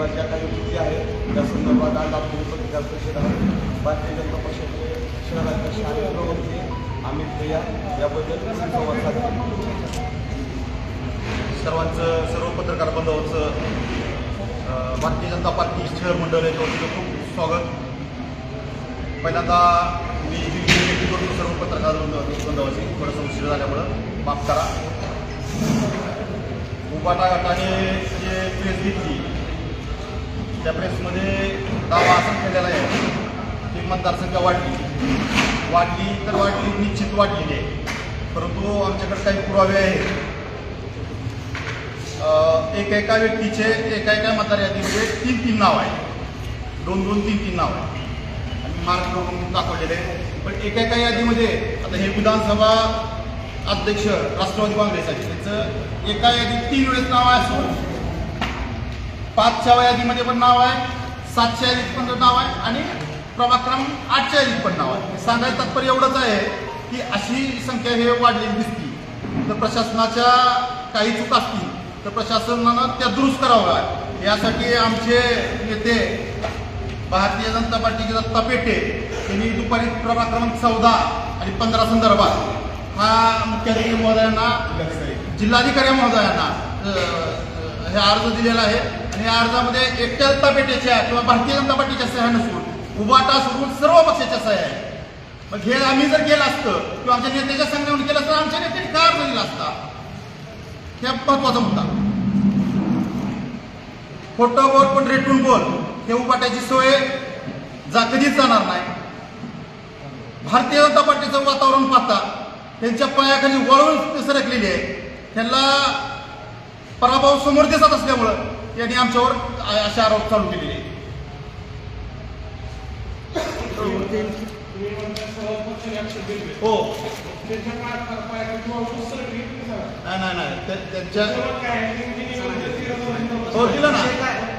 संदर्भात ज्या काही कृती आहेत. त्या संदर्भात आज आपण विधान परिषद भारतीय जनता पक्षाचे शहराध्यक्ष आणि गृहमंत्री अमित भैया याबद्दल संवाद साधला. सर्वांचं सर्व पत्रकार बांधवांचं भारतीय जनता पार्टी शहर मंडळ याच्या वतीनं खूप स्वागत. पहिल्यांदा मी ही विनंती करतो सर्व पत्रकार बांधव- थोडं थोडंसं उशीर झाल्यामुळं माफ करा. उपाटा गटाने जे प्रेस घेतली त्या प्रेसमध्ये दावा असा केलेला आहे की मतदारसंख्या वाढली. वाढली तर वाढली निश्चित वाढलेली आहे. परंतु आमच्याकडे काही पुरावे आहेत. अ, एका एका व्यक्तीचे एका एका मतदार यादीमध्ये तीन तीन नाव आहे दोन दोन तीन तीन नाव आहे आणि मार्क करून दाखवलेले आहे पण एका एका यादीमध्ये आता हे विधानसभा अध्यक्ष राष्ट्रवादी आहेत. त्याचं एका यादीत तीन वेळेस नाव आहे असून पाचच्या यादीमध्ये पण नाव आहे सातच्या यादीत पण नाव आहे आणि प्रभाग क्रमांक आठच्या यादीत पण नाव आहे. सांगायचं तात्पर्य एवढंच आहे की अशी संख्या हे वाढलेली दिसती. तर प्रशासनाच्या काही चूक असतील तर प्रशासनानं त्या दुरुस्त कराव्या यासाठी आमचे नेते भारतीय जनता पार्टीचे दत्ता पेटे यांनी दुपारी प्रभाग क्रमांक चौदा आणि पंधरा संदर्भात हा मुख्याधिकारी महोदयांना जिल्हाधिकारी महोदयांना हे अर्ज दिलेला आहे. आणि या अर्जामध्ये एकट्या जनता पेटेच्या किंवा भारतीय जनता पार्टीच्या सह्या नसून उबाटा सोडून सर्व पक्षाच्या सह्या आहेत. मग हे आम्ही जर केलं असतं किंवा आमच्या नेत्याच्या संघाने केलं असतं आमच्या नेत्याने काय अर्ज दिला असता? हे महत्त्वाचा मुद्दा. खोटं बोल पण रेटून बोल हे उपाट्याची सोय जा कधीच जाणार नाही. भारतीय जनता पार्टीचं वातावरण पाहता त्यांच्या पायाखाली वळवून सरकलेली आहे त्यांना पराभव समोर दिसत असल्यामुळं त्यांनी आमच्यावर असे आरोप चालू केलेले हो. नाही नाही नाही. त्यांच्या हो दिलं ना.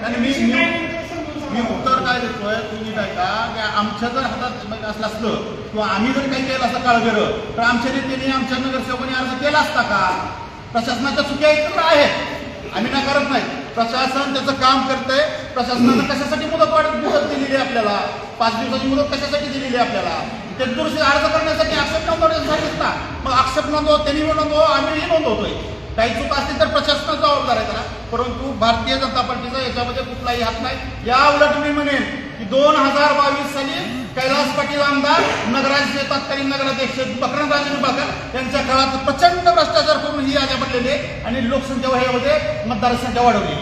आणि मी मी- उत्तर काय देतोय तुम्ही काय का? आमच्या जर हातात म्हणजे असलं असलं किंवा आम्ही जर काही केलं असं काळगरं तर आमच्या नेत्यांनी आमच्या नगरसेवकांनी अर्ज केला असता का? प्रशासनाच्या चुक्या एकत्र आहेत. आम्ही नाकारत नाही प्रशासन त्याचं काम करतंय. प्रशासनानं कशासाठी मुदत वाढ मुदत दिलेली आहे आपल्याला? पाच दिवसाची मुदत कशासाठी दिलेली आहे आपल्याला? ते दुरुस्ती अर्ज करण्यासाठी आक्षेप नोंदवण्यासाठी ना मग आक्षेप नोंदव त्यांनी नोंदव आम्हीही नोंदवतोय काही चूक असतील तर प्रशासनाचा जबाबदार आहे त्याला. परंतु भारतीय जनता पार्टीचा याच्यामध्ये कुठलाही हात नाही. या उलट मी म्हणेन दोन हजार बावीस साली कैलास पाटील आमदार नगराचे तत्कालीन नगराध्यक्ष बकरमराजे निंबाळकर यांच्या काळात प्रचंड भ्रष्टाचार करून ही याद्या पडलेली आणि लोकसंख्या वह्यामध्ये मतदारसंख्या वाढवली.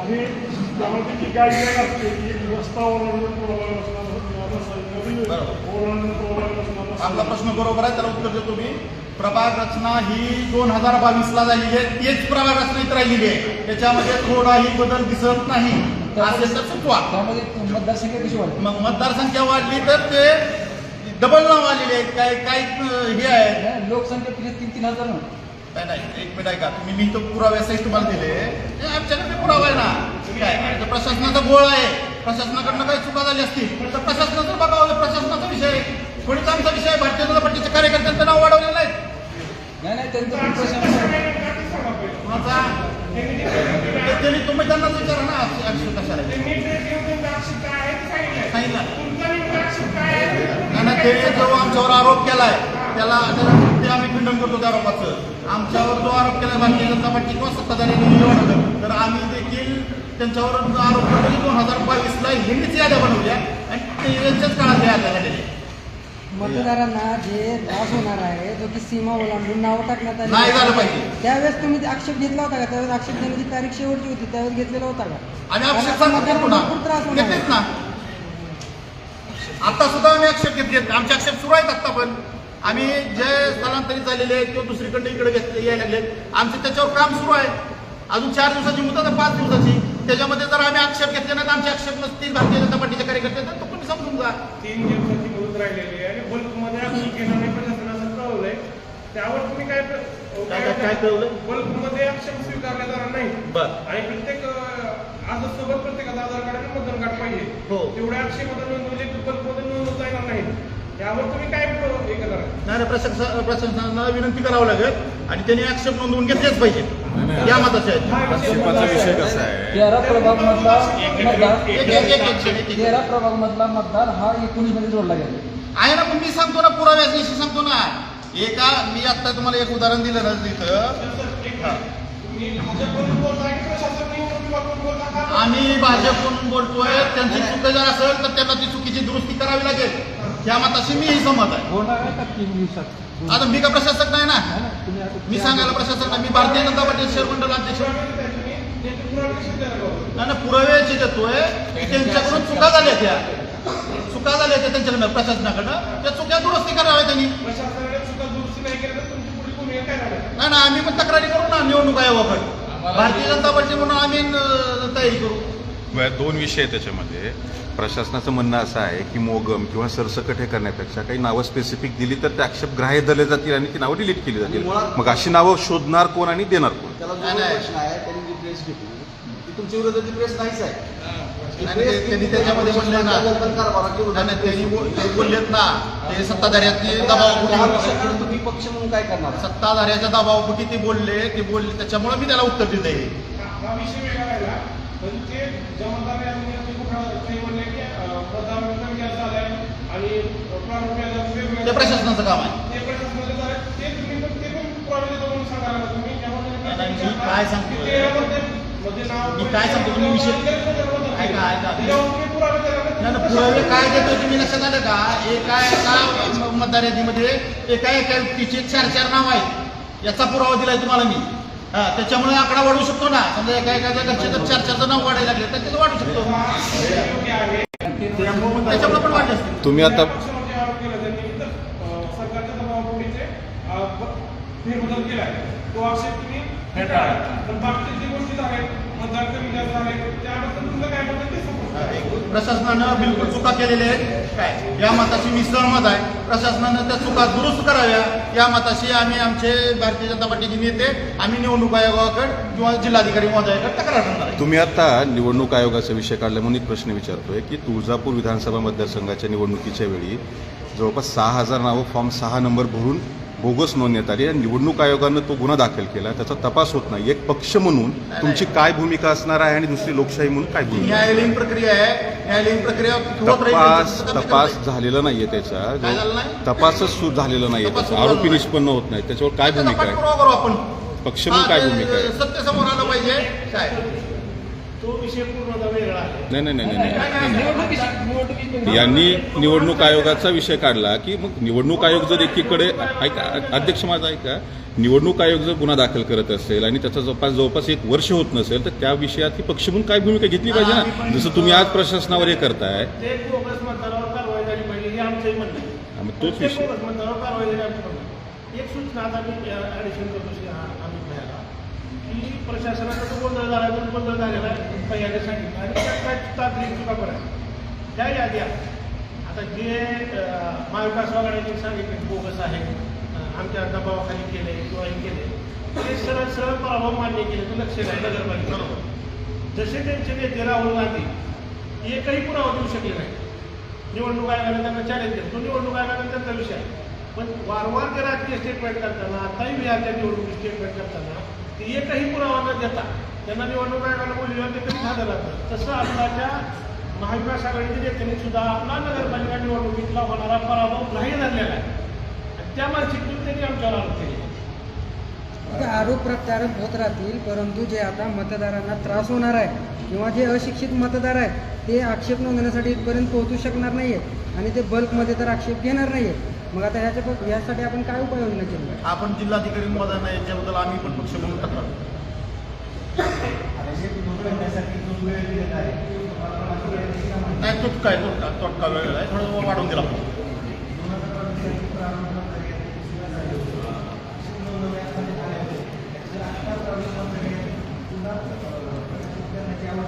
आणि त्यामध्ये जी गाईडलाईन असते की रस्ता ओलांडून प्रभाग रचना ओलांडून प्रभाग आपला प्रश्न बरोबर आहे त्याला उत्तर देतो मी. प्रभाग रचना ही दोन हजार बावीस ला झालेली आहे. तेच प्रभाग रचना इथं राहिलेली आहे. त्याच्यामध्ये थोडाही बदल दिसत नाही. असेल तर मतदारसंख्या कशी वाढली? मग मतदारसंख्या वाढली तर ते डबल नाव आलेले आहेत. काय काय हे आहे? लोकसंख्या तिथे तीन तीन हजार नाही नाही एक मिनिट ऐका. तुम्ही मी तो पुराव्यासही तुम्हाला दिले. आमच्याकडे पुरावा आहे ना. काय प्रशासनाचा गोळ आहे. प्रशासनाकडनं काही चुका झाली असतील तर प्रशासनाचं बघावं प्रशासनाचा विषय थोडीच आमचा विषय. भारतीय जनता पार्टीच्या कार्यकर्त्यांचं नाव वाढवलेलं आहे नाही नाही त्यांचं पण प्रशासन कुणाचा ते- त्यांनी तुम्ही त्यांनाच विचारा ना अक्षय अक्षय कशाला आहे. सांगितलं आणि ते जो आमच्यावर आरोप केलाय त्याला त्याला- ते आम्ही खंडन करतो त्या आरोपाचं आमच्यावर जो आरोप केलाय भारतीय जनता पार्टी किंवा सत्ताधाऱ्यांनी निवडलं तर आम्ही देखील त्यांच्यावर आरोप करतो की दोन हजार बावीसला ह्यांनीच याद्या बनवल्या आणि ते यांच्याच काळात या याद्या झालेल्या आहेत. मतदारांना जे त्रास होणार आहे जो की सीमा ओलांडून नावं टाकण्यात आली नाही झालं पाहिजे. त्यावेळेस तुम्ही ते आक्षेप घेतला होता का? त्यावेळेस आक्षेप घेण्याची तारीख शेवटची होती त्यावेळेस घेतलेला होता का? कारण आक्षेप मतदारांना पुन्हा. भरपूर त्रास होणार आहे. ना. आता सुद्धा आम्ही आक्षेप घेतले आमचे आक्षेप सुरू आहेत आता पण. आम्ही जे स्थलांतरित झालेले आहेत किंवा दुसरीकडे इकडे घेतले यायला लागले आमचे त्याच्यावर काम सुरू आहे. अजून चार दिवसाची मुदत आहे पाच दिवसाची. त्याच्यामध्ये जर आम्ही आक्षेप घेतले नाही तर आमचे आक्षेप नसतील भारतीय जनता पार्टीचे कार्यकर्ते तर तुम्ही समजून जा. तीन दिवसाची राहिलेली आहे आणि बल्कमध्ये आक्षेप घेणारे प्रशासनाचं कळवलंय त्यावर तुम्ही काय काय- कळवलंय? बल्कमध्ये आक्षेप स्वीकारले जाणार नाही. बर. आणि प्रत्येक आज सोबत प्रत्येकाचा आधार कार्ड आणि मतदान कार्ड पाहिजे. हो. तेवढे आक्षेप आता नोंदवले बल्कमध्ये नोंदवता येणार नाही. यावर तुम्ही काय नाही नाही, प्रशासन प्रशासनाला विनंती करावं लागेल आणि त्यांनी ऍक्सेप्ट नोंदवून घेतलेच पाहिजे. या मताचे विषय कसा आहे? तेरा प्रभाग मधला मतदार तेरा प्रभाग मधला मतदार हा एकोणीसमध्ये जोडला गेला. मी सांगतो ना पुराव्याशी सांगतो ना. एका मी आता तुम्हाला एक उदाहरण दिलं ना तिथं. आम्ही भाजपकडून बोलतोय त्यांची चुक जर असेल तर त्यांना ती चुकीची दुरुस्ती करावी लागेल. या मताशी मीही सहमत आहे. आहे आता मी का प्रशासक नाही ना? मी सांगायला प्रशासक नाही. मी भारतीय जनता पार्टी शहर मंडळ अध्यक्ष. नाही पुराव्याची देतोय. त्यांच्याकडून चुका झाल्या त्या. चुका झाल्या त्या त्यांच्याकडनं प्रशासनाकडनं. त्या चुक्या दुरुस्ती कराव्या त्यांनी. नाही ना आम्ही पण तक्रारी करू ना. निवडणूक आयोगाकडे. भारतीय जनता पार्टी म्हणून आम्ही तयारी करू. दोन विषय आहे त्याच्यामध्ये. प्रशासनाचं म्हणणं असं आहे की मोगम किंवा सरसकट हे करण्यापेक्षा काही नावं स्पेसिफिक दिली तर ते आक्षेप ग्राह्य धरले जातील आणि ती नावं डिलीट केली जातील. मग अशी नावं शोधणार कोण आणि देणार कोण? त्याला. प्रश्न आहे त्यांनी जी प्रेस घेतली ती तुमच्या विरोधाची प्रेस नाहीच आहे. आणि त्यांनी त्याच्यामध्ये म्हणलं ना नाही, त्यांनी बोललेत ना ते सत्ताधाऱ्यांनी दबाव तुम्ही पक्ष म्हणून काय करणार? सत्ताधाऱ्याच्या दबावापोटी ते बोलले ते बोलले त्याच्यामुळे मी त्याला उत्तर दिलं आहे. ते प्रशासनाचं काम आहे. काय सांगतोय? ते यामध्ये- मध्ये नाव- मी काय सांगतो तुम्ही विषय- पुरावे काय देतो तुम्ही लक्षात आलं का? एका एका मतदार यादीमध्ये एका एका व्यक्तीचे चार चार नाव आहेत. याचा पुरावा दिलाय तुम्हाला मी. हा त्याच्यामुळे आकडा वाढू शकतो ना? समजा एका एका घरचे जर चार चार नाव वाढायला लागले तर त्याचं वाढू शकतो. त्याच्यामुळे पण वाढले तुम्ही आता तर, ते, फेरबदल केलाय तो आक्षेप तुम्ही बाकीच्या जी गोष्टी आहेत प्रशासनानं बिलकुल चुका केलेल्या आहेत. काय? या मताशी मी सहमत आहे. प्रशासनानं त्या चुका दुरुस्त कराव्या. या मताशी आम्ही आमचे भारतीय जनता पार्टीचे नेते आम्ही निवडणूक आयोगाकडे किंवा जिल्हाधिकारी महोदयाकडे तक्रार करणार आहे. तुम्ही आता निवडणूक आयोगाचा विषय काढला म्हणून एक प्रश्न विचारतोय की तुळजापूर विधानसभा मतदारसंघाच्या निवडणुकीच्या वेळी जवळपास सहा हजार नावं फॉर्म सहा नंबर भरून बोगस नोंदण्यात आली आणि निवडणूक आयोगानं तो गुन्हा दाखल केला. त्याचा तपास होत नाही. एक पक्ष म्हणून तुमची काय भूमिका असणार आहे आणि दुसरी लोकशाही म्हणून काय भूमिका न्यायालयीन प्रक्रिया आहे. प्रक्रिया तपास तपास झालेला नाहीये त्याचा? तपासच सुरू झालेला नाहीये त्याचा. आरोपी निष्पन्न होत नाही. त्याच्यावर काय भूमिका आहे? पक्ष म्हणून काय भूमिका आहे? सत्य समोर आलं पाहिजे. तो विषय पूर्ण वेगळा आहे. नाही नाही नाही नाही, नाही यांनी निवडणूक आयोगाचा विषय काढला की मग निवडणूक आयोग जर एकीकडे ऐका अध्यक्ष माझा ऐका निवडणूक आयोग जर गुन्हा दाखल करत असेल आणि त्याचा जवळपास जवळपास एक वर्ष होत नसेल तर त्या विषयात ही पक्ष म्हणून काय भूमिका घेतली पाहिजे ना? जसं तुम्ही आज प्रशासनावर हे करताय. ते बोगस मतदारावर कारवाई झाली पाहिजे हे आमचंही म्हणणं आहे. हा, मग तोच विषय. बोगस मतदारावर कारवाई झाली आमचं म्हणणं आहे. एक सूचना आता मी ॲडिशन करतो श्री की प्रशासनाचा जो गोंधळ झाला तो गोंधळ झालेला आहे भैयाने सांगितलं. आणि त्यात काय तांत्रिक चुका पण आहे त्या याद्या आता जे महाविकास आघाडीने सांगितले बोगस आहे आमच्या दबावाखाली केले किंवा हे केले ते सरळ सरळ पराभव मान्य केले तर लक्ष नाही नगरपालिका जसे त्यांचे नेते राहुल गांधी एकही पुरावा देऊ शकले नाही. निवडणूक आयोगाने त्यांना चॅलेंज केलं तो निवडणूक आयोगाने त्यांचा विषय पण वारंवार ते राजकीय स्टेटमेंट करताना आताही मी त्या निवडणूक स्टेटमेंट करताना ते एकही पुरावा न देता त्यांना निवडणूक आयोगाला बोलले ते कधी झालं जातं तसं आताच्या महाविकास आघाडीच्या नेत्यांनी सुद्धा आपला नगरपालिका निवडणुकीतला होणारा पराभव नाही धरलेला आहे. त्या मानसिकतेत त्यांनी आमच्यावर आरोप केले. ते आरोप प्रत्यारोप होत राहतील परंतु जे आता मतदारांना त्रास होणार आहे किंवा जे अशिक्षित मतदार आहेत ते आक्षेप नोंदवण्यासाठी इथपर्यंत पोहोचू शकणार नाही आणि ते बल्कमध्ये तर आक्षेप घेणार नाही मग आता ह्याच्या प- ह्यासाठी आपण काय उपाययोजना केली आपण जिल्हाधिकारी महोदयांना याच्याबद्दल आम्ही पण पक्ष म्हणून तक्रार करू. नाही तोच काय तोटका तोटका वेगळा आहे थोडं वाढवून दिला पाहिजे.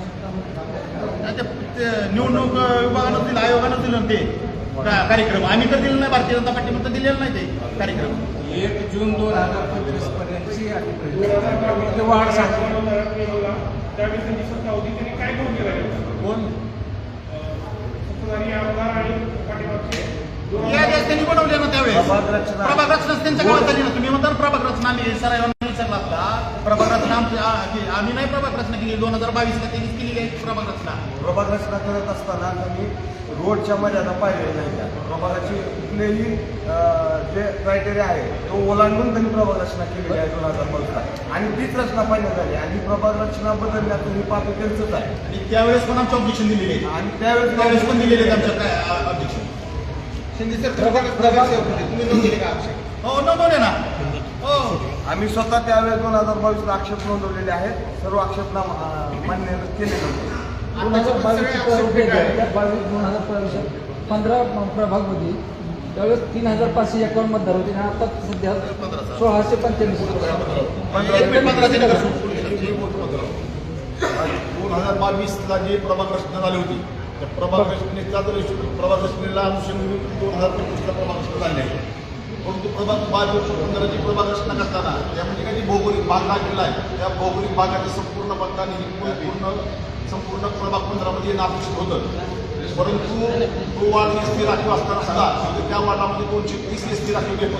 नाही ते- ते निवडणूक विभागानं दिलं आयोगानं दिलं ना ते कार्यक्रम? आम्ही तर दिलं नाही भारतीय जनता पार्टीमध्ये दिलेलं नाही ते कार्यक्रम. एक जून दोन हजार पंचवीस पर्यंतची वाढ होती केलं कोण? पाठीमागचे याद्या त्यांनी बनवल्या ना त्यावेळेस. प्रभाग रचना. त्यांच्या गावात झाली ना. तुम्ही म्हणता प्रभाग रचना. आम्ही सरावांना विचारला आता प्रभाग रचना आमची आम्ही नाही प्रभाग रचना केली. दोन हजार बावीसला त्यांनीच केलेली आहे प्रभाग रचना? प्रभाग रचना करत असताना त्यांनी रोडच्या मर्यादा पाहिलेल्या नाही त्या प्रभागाची कुठलेही जे क्रायटेरिया आहे तो ओलांडून त्यांनी प्रभाग रचना केलेली आहे दोन हजार बावीसला आणि तीच रचना पाहिजे झाली. आणि प्रभाग रचना बदलण्यात ही पापी त्यांचंच आहे. आणि त्यावेळेस पण आमचे ऑब्जेक्शन दिलेले आहे आणि त्यावेळेस त्यावेळेस पण दिलेले काय ऑब्जेक्शन शिंदे सर प्रभाग प्रभाग. तुम्ही नोंदवले का आक्षेप हो नोंदवले ना. हो. आम्ही स्वतः त्यावेळेस दोन हजार बावीसला आक्षेप नोंदवलेले आहेत. सर्व आक्षेपनामा अं, मान्य केले नव्हते दोन हजार बावीसची. त्या बावीस दोन हजार बावीस पंधरा प्रभागमध्ये. त्यावेळेस तीन हजार पाचशे एकावन्न मतदार होते. आणि आता सध्या सोळाशे पंच्याऐंशी. दोन हजार बावीसला जे प्रभाग रचना झाली होती त्या प्रभाग रचनेचा जर प्रभाग रचनेला अनुषंगाने दोन हजार पंचवीसला प्रभाग रचना झाली आहे परंतु प्रभाग बावीस पंधराची प्रभाग रचना करताना त्यामध्ये काही भौगोलिक भाग लागलेला आहे. त्या भौगोलिक भागाचं संपूर्ण मतदान हे पूर्ण संपूर्ण प्रभाग पंधरामध्ये नापेक्षित होतं. परंतु तो वार्ड एस टी राखीव असताना सुद्धा म्हणजे त्या वार्डामध्ये दोनशे तीस एस टी राखीव घेतो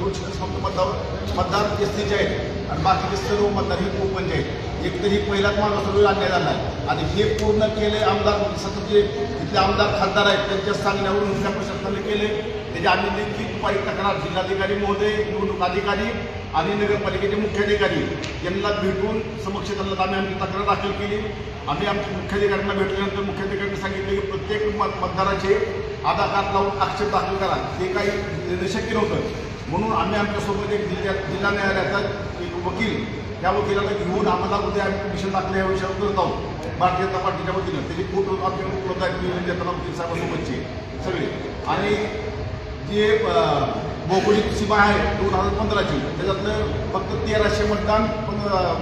दोनशे तीस फक्त मतदार मतदार एस टीचे आहेत आणि बाकीचे सर्व मतदार हे कोकणचे आहेत एक तरी पहिलाच माझा आणल्या जाणार झाला आहे आणि हे पूर्ण केले आमदार सतत जे इथले आमदार खासदार आहेत त्यांच्या सांगण्यावरून जिल्हा प्रशासनाने केले. त्याची आम्ही देखील पाहिजे तक्रार जिल्हाधिकारी महोदय निवडणूक अधिकारी आणि नगरपालिकेचे मुख्याधिकारी यांना भेटून समक्ष त्यांना आम्ही आमची तक्रार दाखल केली. आम्ही आमच्या मुख्याधिकाऱ्यांना भेटल्यानंतर मुख्याधिकाऱ्यांनी सांगितले की प्रत्येक मत मतदाराचे आधार कार्ड लावून आक्षेप दाखल करा. ते काही शक्य नव्हतं. म्हणून आम्ही आमच्यासोबत एक जिल्ह्यात जिल्हा न्यायालयाचा एक वकील त्या वकिलाला घेऊन आम्हाला उद्या आम्ही पिटिशन दाखल या विषयावर करत आहोत. भारतीय जनता पार्टीच्या वतीनं. त्याची फोटो आमच्या उपलब्ध आहेत नियोजन देताना वकील साहेबांसोबतचे. सगळे. आणि जे भौगोलिक सीमा आहे दोन हजार पंधराची. त्याच्यातलं फक्त तेराशे मतदान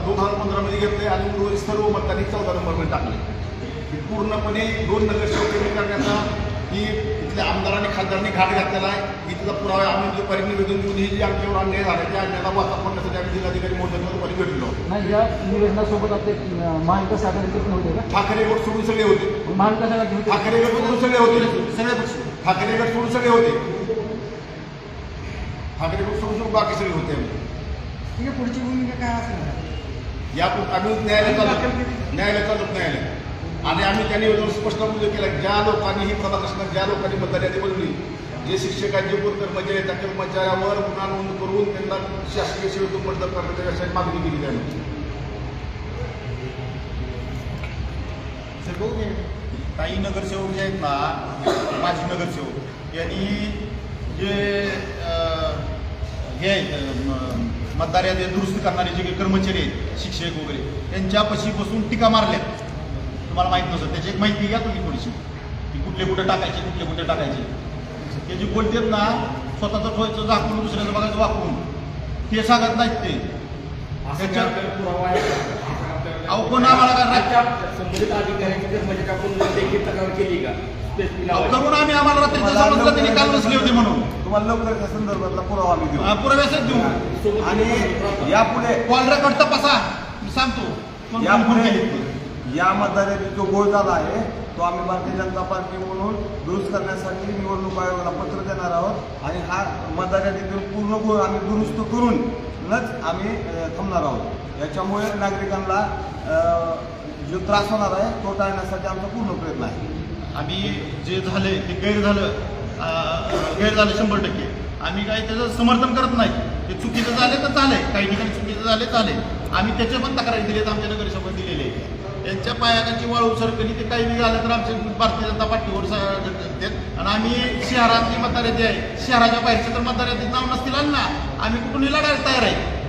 दोन हजार पंधरामध्ये घेतले आणि उर्वरित सर्व मतदान हे चौदा नंबरमध्ये टाकले पूर्णपणे दोन नगरसेवक कमी करण्याचा ही इथल्या आमदारांनी खासदारांनी घाट घातलेला आहे. त्याचा पुरावा. आम्ही दुपारी निवेदन देऊन ही जी आमच्यावर अन्याय झाला त्या अन्यायाला वाचा पडण्यासाठी आम्ही जिल्हाधिकारी मोदींना दुपारी भेटलो. नाही या निवेदनासोबत आपले महाविकास आघाडीचे पण होते का? ठाकरे गट सोडून सगळे होते. महाविकास आघाडी ठाकरे गट सोडून सगळे होते. सगळे ठाकरे गट सोडून सगळे होते. ठाकरे सोडून सोडून बाकी सगळे होते आहे पुढची भूमिका काय असणार या आम्ही न्यायालय चालू न्यायालय चालू न्यायालय आणि आम्ही त्यांनी स्पष्ट उल्लेख केला. ज्या लोकांनी ही प्रभाग ज्या लोकांनी मतदार यादी बनवली जे शिक्षक आहेत जे कर्मचारी आहेत त्या कर्मचाऱ्यावर गुन्हा नोंद करून त्यांना शासकीय सेवेतून बडतर्फ करण्याच्या यासाठी मागणी केली त्यांनी. काही नगरसेवक जे आहेत ना माजी नगरसेवक यांनी जे हे आहेत मतदार यादी दुरुस्त करणारे जे काही कर्मचारी आहेत शिक्षक वगैरे त्यांच्यापाशी बसून टीका मारल्या तुम्हाला माहीत नसतं त्याची एक माहिती घ्या तुम्ही थोडीशी. की कुठले कुठे टाकायचे कुठले कुठे टाकायचे. ते जे बोलतात ना स्वतःचं ठोयचं झाकून दुसऱ्याचं बघायचं वाकून ते सांगत नाहीत ते. अहो कोण आम्हाला काय रात- संबंधित अधिकाऱ्यांची जर म्हणजे तक्रार केली का? करून आम्ही आम्हाला रात्रीच्या समजलं त्यांनी काल बसले होते म्हणून. तुम्हाला लवकर त्या संदर्भातला पुरावा आम्ही देऊ. पुराव्यासच देऊ. आणि यापुढे कॉल रेकॉर्ड तपासा. मी सांगतो. यापुढे. या मतदाराचा जो गोळ झाला आहे तो आम्ही भारतीय जनता पार्टी म्हणून दुरुस्त करण्यासाठी निवडणूक आयोगाला पत्र देणार आहोत. आणि हा मतदार यादीतील पूर्ण गोळ आम्ही दुरुस्त करूनच आम्ही थांबणार आहोत. याच्यामुळे नागरिकांना जो त्रास होणार आहे तो टाळण्यासाठी आमचा पूर्ण प्रयत्न आहे. आम्ही जे झाले ते गैर झालं गैर झालं शंभर टक्के. आम्ही काही त्याचं समर्थन करत नाही. ते चुकीचं झाले तर चालेल. काही ठिकाणी चुकीचं झाले चालेल. आम्ही त्याच्या पण तक्रारी दिली आमच्या नगरसेवक दिलेले. त्यांच्या पायाची वाळू सरकली ते काही झालं तर आमच्या भारतीय जनता पार्टीवर आणि आम्ही शहरातली मतदार जे आहे शहराच्या बाहेरच्या तर मतदार जाऊन नाव नसतील ना. आम्ही कुठूनही लढायला तयार आहे?